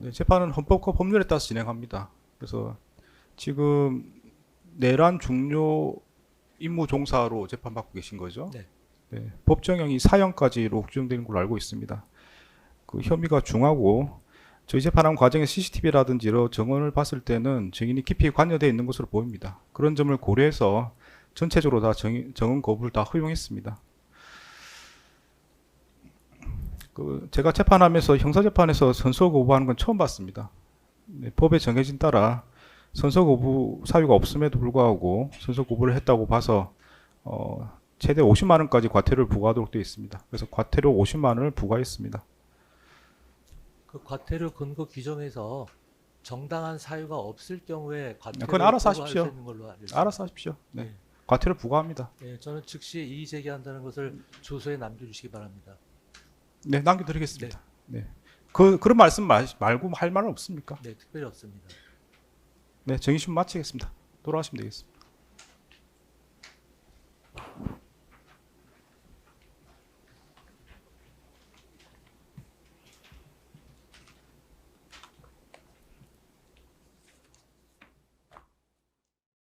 네, 재판은 헌법과 법률에 따라서 진행합니다. 그래서 지금 내란 중요 임무 종사로 재판받고 계신 거죠? 네. 네, 법정형이 사형까지로 규정되는 걸로 알고 있습니다. 그 혐의가 중하고 저희 재판한 과정의 CCTV라든지 여러 정원을 봤을 때는 증인이 깊이 관여되어 있는 것으로 보입니다. 그런 점을 고려해서 전체적으로 다 정, 정원 거부를 다 허용했습니다. 그 제가 재판하면서 형사재판에서 선서 거부하는 건 처음 봤습니다. 네, 법에 정해진 따라 선서 거부 사유가 없음에도 불구하고 선서 거부를 했다고 봐서 어, 최대 50만 원까지 과태료를 부과하도록 되어 있습니다. 그래서 과태료 50만 원을 부과했습니다. 그 과태료 근거 규정에서 정당한 사유가 없을 경우에 과태료 그건 알아서 하십시오. 알아서 하십시오. 네. 네. 과태료 부과합니다. 네, 저는 즉시 이의 제기한다는 것을 주소에 남겨주시기 바랍니다. 네, 남겨드리겠습니다. 네. 그 그런 말씀 말, 말고 할 말은 없습니까? 네, 특별히 없습니다. 네, 정의심 마치겠습니다. 돌아가시면 되겠습니다.